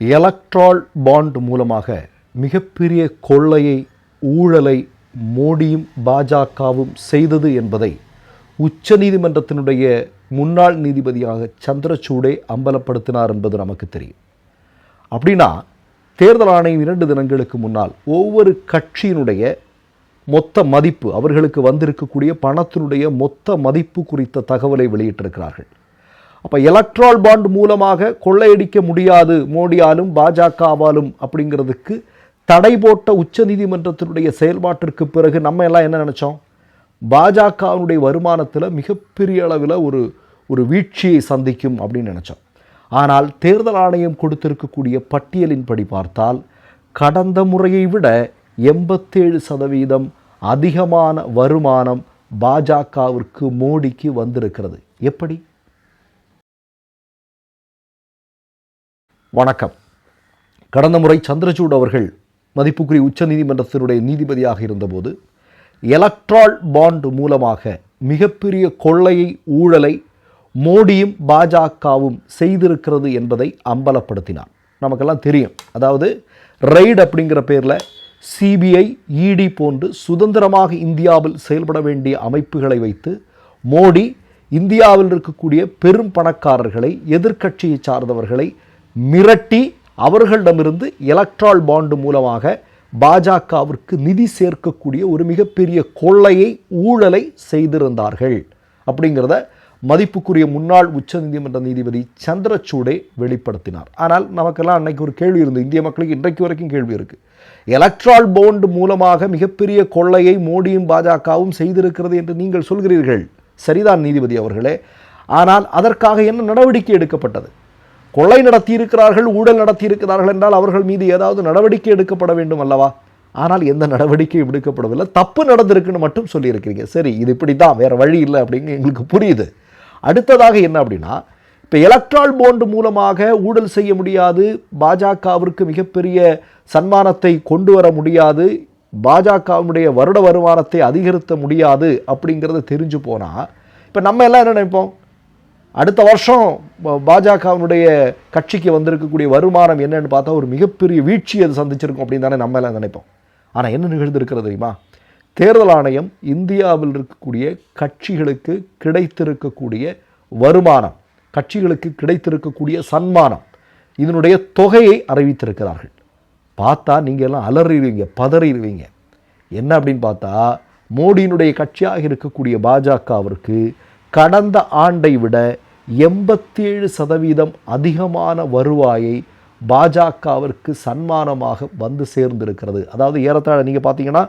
Electral bond மூலமாக மிகப்பெரிய கொள்ளையை ஊழலை மோடியும் பாஜகவும் செய்தது என்பதை உச்சநீதிமன்றத்தினுடைய முன்னாள் நீதிபதியாக சந்திரசூடே அம்பலப்படுத்தினார் என்பது நமக்கு தெரியும். அப்படின்னா தேர்தல் ஆணையம் இரண்டு தினங்களுக்கு முன்னால் ஒவ்வொரு கட்சியினுடைய மொத்த மதிப்பு அவர்களுக்கு வந்திருக்கக்கூடிய பணத்தினுடைய மொத்த மதிப்பு குறித்த தகவலை வெளியிட்டிருக்கிறார்கள். அப்போ எலக்ட்ரால் பாண்ட் மூலமாக கொள்ளையடிக்க முடியாது. மோடியாலும் பாஜகவாலும் அப்படிங்கிறதுக்கு தடை போட்ட உச்சநீதிமன்றத்தினுடைய செயல்பாட்டிற்கு பிறகு நம்ம எல்லாம் என்ன நினச்சோம்? பாஜகவினுடைய வருமானத்தில் மிகப்பெரிய அளவில் ஒரு ஒரு வீழ்ச்சியை சந்திக்கும் அப்படின்னு நினச்சோம். ஆனால் தேர்தல் ஆணையம் கொடுத்திருக்கக்கூடிய பட்டியலின்படி பார்த்தால் கடந்த முறையை விட எண்பத்தேழு சதவீதம் அதிகமான வருமானம் பாஜகவிற்கு மோடிக்கு வந்திருக்கிறது. எப்படி? வணக்கம். கடந்த முறை சந்திரசூட் அவர்கள் மதிப்புக்குரிய உச்சநீதிமன்றத்தினுடைய நீதிபதியாக இருந்தபோது எலக்ட்ரால் பாண்ட் மூலமாக மிகப்பெரிய கொள்ளையை ஊழலை மோடியும் பாஜகவும் செய்திருக்கிறது என்பதை அம்பலப்படுத்தினார். நமக்கெல்லாம் தெரியும். அதாவது ரெய்டு அப்படிங்கிற பேரில் சிபிஐ இடி போன்று சுதந்திரமாக இந்தியாவில் செயல்பட வேண்டிய அமைப்புகளை வைத்து மோடி இந்தியாவில் இருக்கக்கூடிய பெரும் பணக்காரர்களை எதிர்க்கட்சியை சார்ந்தவர்களை மிரட்டி அவர்களிடமிருந்து எலக்ட்ரால் பாண்டு மூலமாக பாஜகவிற்கு நிதி சேர்க்கக்கூடிய ஒரு மிகப்பெரிய கொள்ளையை ஊழலை செய்திருந்தார்கள். அப்படிங்கிறத மதிப்புக்குரிய முன்னாள் உச்சநீதிமன்ற நீதிபதி சந்திரசூடே வெளிப்படுத்தினார். ஆனால் நமக்கெல்லாம் அன்னைக்கு ஒரு கேள்வி இருந்தது. இந்திய மக்களுக்கு இன்றைக்கு வரைக்கும் கேள்வி இருக்குது எலக்ட்ரால் போண்டு மூலமாக மிகப்பெரிய கொள்ளையை மோடியும் பாஜகவும் செய்திருக்கிறது என்று நீங்கள் சொல்கிறீர்கள். சரிதான் நீதிபதி அவர்களே. ஆனால் அதற்காக என்ன நடவடிக்கை எடுக்கப்பட்டது? கொள்ளை நடத்தியிருக்கிறார்கள் ஊழல் நடத்தியிருக்கிறார்கள் என்றால் அவர்கள் மீது ஏதாவது நடவடிக்கை எடுக்கப்பட வேண்டும் அல்லவா? ஆனால் எந்த நடவடிக்கையும் எடுக்கப்படவில்லை. தப்பு நடந்திருக்குன்னு மட்டும் சொல்லியிருக்கிறீங்க. சரி இது இப்படி தான் வேறு வழி இல்லை அப்படின்னு எங்களுக்கு புரியுது. அடுத்ததாக என்ன அப்படின்னா இப்போ எலக்ட்ரால் போண்டு மூலமாக ஊழல் செய்ய முடியாது பாஜகவிற்கு மிகப்பெரிய சன்மானத்தை கொண்டு வர முடியாது பாஜகவுடைய வருட வருமானத்தை அதிகரித்த முடியாது அப்படிங்கிறத தெரிஞ்சு போனால் இப்போ நம்ம எல்லாம் என்ன நினைப்போம்? அடுத்த வருஷம் பாஜகவினுடைய கட்சிக்கு வந்திருக்கக்கூடிய வருமானம் என்னன்னு பார்த்தா ஒரு மிகப்பெரிய வீழ்ச்சி அது சந்திச்சிருக்கும் அப்படின்னு தானே நம்ம எல்லாம் நினைப்போம். ஆனால் என்ன நிகழ்ந்திருக்கிறது தெரியுமா? தேர்தல் ஆணையம் இந்தியாவில் இருக்கக்கூடிய கட்சிகளுக்கு கிடைத்திருக்கக்கூடிய வருமானம் கட்சிகளுக்கு கிடைத்திருக்கக்கூடிய சன்மானம் இதனுடைய தொகையை அறிவித்திருக்கிறார்கள். பார்த்தா நீங்கள் எல்லாம் அலறிடுவீங்க பதறிடுவீங்க. என்ன அப்படின்னு பார்த்தா மோடியினுடைய கட்சியாக இருக்கக்கூடிய பாஜகவிற்கு கடந்த ஆண்டை விட எண்பத்தேழு சதவீதம் அதிகமான வருவாயை பாஜகவிற்கு சன்மானமாக வந்து சேர்ந்திருக்கிறது. அதாவது ஏறத்தாழ நீங்கள் பார்த்தீங்கன்னா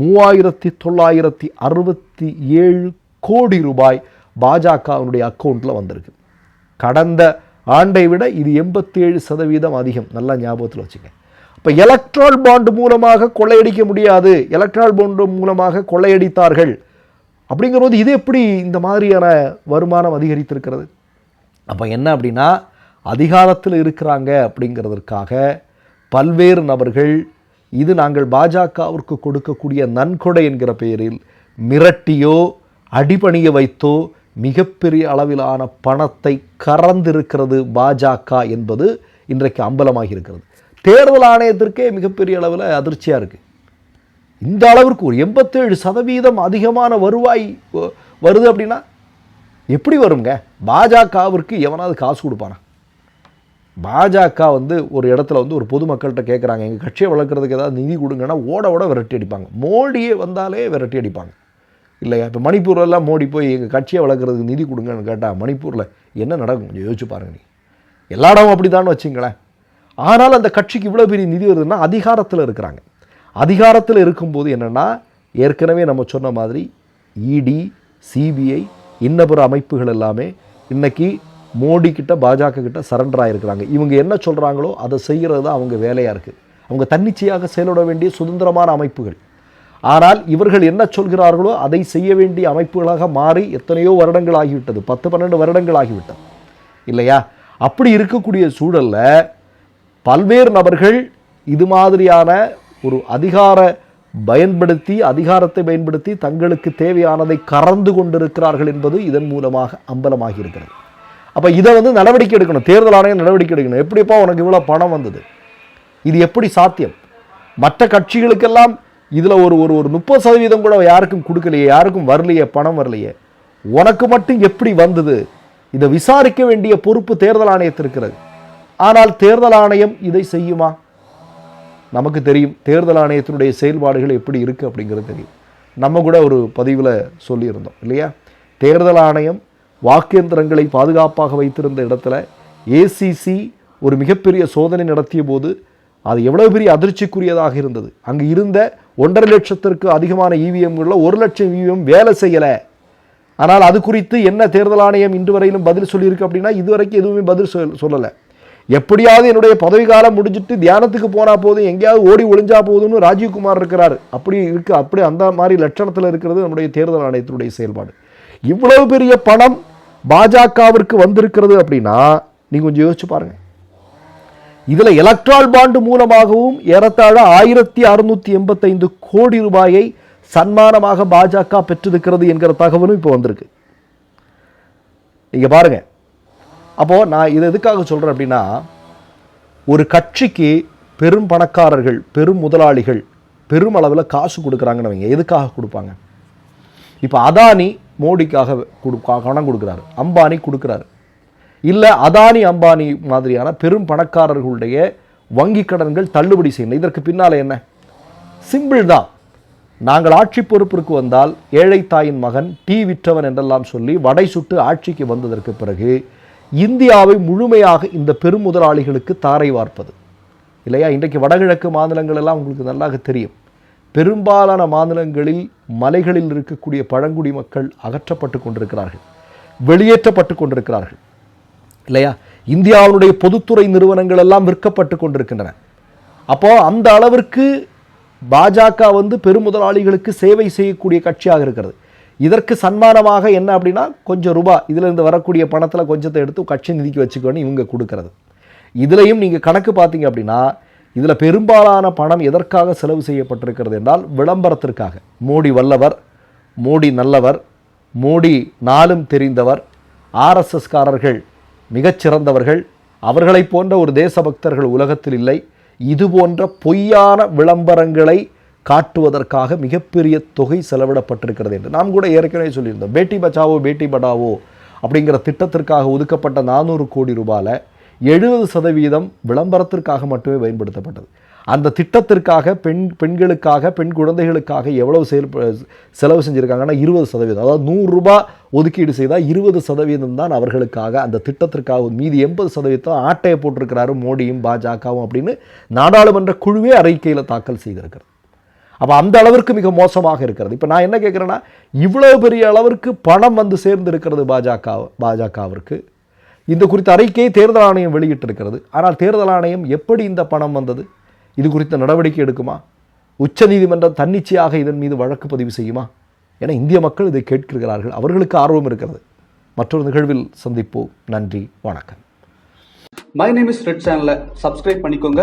மூவாயிரத்தி தொள்ளாயிரத்தி அறுபத்தி ஏழு கோடி ரூபாய் பாஜகவினுடைய அக்கௌண்ட்டில் வந்திருக்கு. கடந்த ஆண்டை விட இது எண்பத்தேழு சதவீதம் அதிகம். நல்லா ஞாபகத்தில் வச்சுங்க. இப்போ எலக்ட்ரால் பாண்டு மூலமாக கொள்ளையடிக்க முடியாது. எலக்ட்ரால் பாண்டு மூலமாக கொள்ளையடித்தார்கள். அப்படிங்கிறபோது இது எப்படி இந்த மாதிரியான வருமானம் அதிகரித்திருக்கிறது? அப்போ என்ன அப்படின்னா அதிகாரத்தில் இருக்கிறாங்க அப்படிங்கிறதற்காக பல்வேறு நபர்கள் இது நாங்கள் பாஜகவிற்கு கொடுக்கக்கூடிய நன்கொடை என்கிற பெயரில் மிரட்டியோ அடிபணிய வைத்தோ மிகப்பெரிய அளவிலான பணத்தை கறந்திருக்கிறது பாஜக என்பது இன்றைக்கு அம்பலமாகி இருக்கிறது. தேர்தல் ஆணையத்திற்கே மிகப்பெரிய அளவில் அதிர்ச்சியாக இருக்குது இந்த அளவிற்கு ஒரு எண்பத்தேழு சதவீதம் அதிகமான வருவாய் வருது அப்படின்னா எப்படி வருங்க? பாஜகவிற்கு எவனாவது காசு கொடுப்பானா? பாஜக வந்து ஒரு இடத்துல வந்து ஒரு பொதுமக்கள்கிட்ட கேட்குறாங்க எங்கள் கட்சியை வளர்க்குறதுக்கு ஏதாவது நிதி கொடுங்கன்னா ஓட ஓட விரட்டி அடிப்பாங்க. மோடியே வந்தாலே விரட்டி அடிப்பாங்க. இல்லையா? இப்போ மணிப்பூர்லாம் மோடி போய் எங்கள் கட்சியை வளர்க்குறதுக்கு நிதி கொடுங்கன்னு கேட்டால் மணிப்பூரில் என்ன நடக்கும்? கொஞ்சம் யோசிச்சு பாருங்க நீ. எல்லா இடமும் அப்படி தான் வச்சுங்களேன். ஆனால் அந்த கட்சிக்கு இவ்வளோ பெரிய நிதி வருதுன்னா அதிகாரத்தில் இருக்கிறாங்க. அதிகாரத்தில் இருக்கும்போது என்னென்னா ஏற்கனவே நம்ம சொன்ன மாதிரி இடி சிபிஐ இன்னபிற அமைப்புகள் எல்லாமே இன்றைக்கி மோடி கிட்ட பாஜக கிட்ட சரண்டர் ஆகிருக்கிறாங்க இவங்க என்ன சொல்கிறாங்களோ அதை செய்கிறது தான் அவங்க வேலையாக இருக்குது அவங்க தன்னிச்சையாக செயல்பட வேண்டிய சுதந்திரமான அமைப்புகள். ஆனால் இவர்கள் என்ன சொல்கிறார்களோ அதை செய்ய வேண்டிய அமைப்புகளாக மாறி எத்தனையோ வருடங்கள் ஆகிவிட்டது. பத்து பன்னெண்டு வருடங்கள் ஆகிவிட்டது. இல்லையா? அப்படி இருக்கக்கூடிய சூழல்ல பல்வேறு நபர்கள் இது மாதிரியான ஒரு அதிகார பயன்படுத்தி அதிகாரத்தை பயன்படுத்தி தங்களுக்கு தேவையானதை கறந்து கொண்டிருக்கிறார்கள் என்பது இதன் மூலமாக அம்பலமாகி இருக்கிறது. அப்போ இதை வந்து நடவடிக்கை எடுக்கணும். தேர்தல் ஆணையம் நடவடிக்கை எடுக்கணும். எப்படிப்பா உனக்கு இவ்வளோ பணம் வந்தது? இது எப்படி சாத்தியம்? மற்ற கட்சிகளுக்கெல்லாம் இதில் ஒரு ஒரு ஒரு முப்பது சதவீதம் கூட யாருக்கும் கொடுக்கலையே யாருக்கும் வரலையே பணம் வரலையே. உனக்கு மட்டும் எப்படி வந்தது? இதை விசாரிக்க வேண்டிய பொறுப்பு தேர்தல் ஆணையத்திற்கிறது ஆனால் தேர்தல் ஆணையம் இதை செய்யுமா? நமக்கு தெரியும் தேர்தல் ஆணையத்தினுடைய செயல்பாடுகள் எப்படி இருக்குது அப்படிங்கிறது தெரியும். நம்ம கூட ஒரு பதிவில் சொல்லியிருந்தோம் இல்லையா? தேர்தல் ஆணையம் வாக்கேந்திரங்களை பாதுகாப்பாக வைத்திருந்த இடத்துல ஏசிசி ஒரு மிகப்பெரிய சோதனை நடத்திய போது அது எவ்வளோ பெரிய அதிர்ச்சிக்குரியதாக இருந்தது. அங்கு இருந்த ஒன்றரை லட்சத்திற்கு அதிகமான இவிஎம்களில் ஒரு லட்சம் இவிஎம் வேலை செய்யலை. ஆனால் அது குறித்து என்ன தேர்தல் ஆணையம் இன்று வரையிலும் பதில் சொல்லியிருக்கு அப்படின்னா இதுவரைக்கும் எதுவுமே பதில் சொல் சொல்லலை. எப்படியாவது என்னுடைய பதவி காலம் முடிஞ்சிட்டு தியானத்துக்கு போனால் போதும் எங்கேயாவது ஓடி ஒளிஞ்சா போதும்னு ராஜீவ்குமார் இருக்கிறார். அப்படி இருக்கு அப்படி அந்த மாதிரி லட்சணத்தில் இருக்கிறது நம்முடைய தேர்தல் ஆணையத்தினுடைய செயல்பாடு. இவ்வளவு பெரிய பணம் பாஜகவிற்கு வந்திருக்கிறது அப்படின்னா நீங்கள் கொஞ்சம் யோசிச்சு பாருங்க. இதில் எலக்ட்ரால் பாண்டு மூலமாகவும் ஏறத்தாழ ஆயிரத்தி அறுநூற்றி எண்பத்தைந்து கோடி ரூபாயை சன்மானமாக பாஜக பெற்றிருக்கிறது என்கிற தகவலும் இப்போ வந்திருக்கு. நீங்கள் பாருங்கள் அப்போது நான் இது எதுக்காக சொல்கிறேன் அப்படின்னா ஒரு கட்சிக்கு பெரும் பணக்காரர்கள் பெரும் முதலாளிகள் பெரும் அளவில் காசு கொடுக்குறாங்கன்னு வைங்க எதுக்காக கொடுப்பாங்க? இப்போ அதானி மோடிக்காக கொடு பணம் கொடுக்குறாரு. அம்பானி கொடுக்குறாரு. இல்லை அதானி அம்பானி மாதிரியான பெரும் பணக்காரர்களுடைய வங்கி கடன்கள் தள்ளுபடி செய்யணும். இதற்கு பின்னால் என்ன? சிம்பிள் தான். நாங்கள் ஆட்சி பொறுப்பிற்கு வந்தால் ஏழை தாயின் மகன் டீ விற்றவன் என்றெல்லாம் சொல்லி வடை சுட்டு ஆட்சிக்கு வந்ததற்கு பிறகு இந்தியாவை முழுமையாக இந்த பெருமுதலாளிகளுக்கு தாரை வார்ப்பது. இல்லையா? இன்றைக்கு வடகிழக்கு மாநிலங்கள் எல்லாம் உங்களுக்கு நல்லாக தெரியும். பெரும்பாலான மாநிலங்களில் மலைகளில் இருக்கக்கூடிய பழங்குடி மக்கள் அகற்றப்பட்டு கொண்டிருக்கிறார்கள். வெளியேற்றப்பட்டு கொண்டிருக்கிறார்கள். இல்லையா? இந்தியாவினுடைய பொதுத்துறை நிறுவனங்கள் எல்லாம் விற்கப்பட்டு கொண்டிருக்கின்றன. அப்போ அந்த அளவிற்கு பாஜக வந்து பெருமுதலாளிகளுக்கு சேவை செய்யக்கூடிய கட்சியாக இருக்கிறது. இதற்கு சன்மானமாக என்ன அப்படின்னா கொஞ்சம் ரூபாய் இதுலருந்து வரக்கூடிய பணத்தில் கொஞ்சத்தை எடுத்து கட்சி நிதிக்கு வச்சுக்கோன்னு இவங்க கொடுக்கறது. இதுலையும் நீங்கள் கணக்கு பார்த்தீங்க அப்படின்னா இதில் பெரும்பாலான பணம் எதற்காக செலவு செய்யப்பட்டிருக்கிறது என்றால் விளம்பரத்திற்காக. மோடி வல்லவர் மோடி நல்லவர் மோடி நாளும் தெரிந்தவர் ஆர்எஸ்எஸ்காரர்கள் மிகச்சிறந்தவர்கள் அவர்களைப் போன்ற ஒரு தேசபக்தர்கள் உலகத்தில் இல்லை. இது போன்ற பொய்யான விளம்பரங்களை காட்டுவதற்காக மிகப்பெரிய தொகை செலவிடப்பட்டிருக்கிறது என்று நாம் கூட ஏற்கனவே சொல்லியிருந்தோம். பேட்டி பச்சாவோ பேட்டி படாவோ அப்படிங்கிற திட்டத்திற்காக ஒதுக்கப்பட்ட நானூறு கோடி ரூபாயில் எழுபது சதவீதம் விளம்பரத்திற்காக மட்டுமே பயன்படுத்தப்பட்டது. அந்த திட்டத்திற்காக பெண் பெண்களுக்காக பெண் குழந்தைகளுக்காக எவ்வளவு செயல் செலவு செஞ்சுருக்காங்கன்னா இருபது சதவீதம். அதாவது நூறுரூபா ஒதுக்கீடு செய்தால் இருபது சதவீதம் தான் அவர்களுக்காக அந்த திட்டத்திற்காக மீதி எண்பது சதவீதம் ஆட்டையை போட்டிருக்கிறாரு மோடியும் பாஜகவும் அப்படின்னு நாடாளுமன்ற குழுவே அறிக்கையில் தாக்கல் செய்திருக்கிறது. அப்போ அந்த அளவிற்கு மிக மோசமாக இருக்கிறது. இப்போ நான் என்ன கேட்குறேன்னா இவ்வளோ பெரிய அளவிற்கு பணம் வந்து சேர்ந்து இருக்கிறது பாஜக பாஜகவிற்கு. இந்த குறித்த அறிக்கையை தேர்தல் ஆணையம் வெளியிட்டிருக்கிறது. ஆனால் தேர்தல் ஆணையம் எப்படி இந்த பணம் வந்தது? இது குறித்த நடவடிக்கை எடுக்குமா? உச்சநீதிமன்றம் தன்னிச்சையாக இதன் மீது வழக்கு பதிவு செய்யுமா? என இந்திய மக்கள் இதை கேட்கிறார்கள். அவர்களுக்கு ஆர்வம் இருக்கிறது. மற்றொரு நிகழ்வில் சந்திப்போம். நன்றி. வணக்கம். மை நேம் இஸ் ரெட் சேனலை சப்ஸ்கிரைப் பண்ணிக்கோங்க.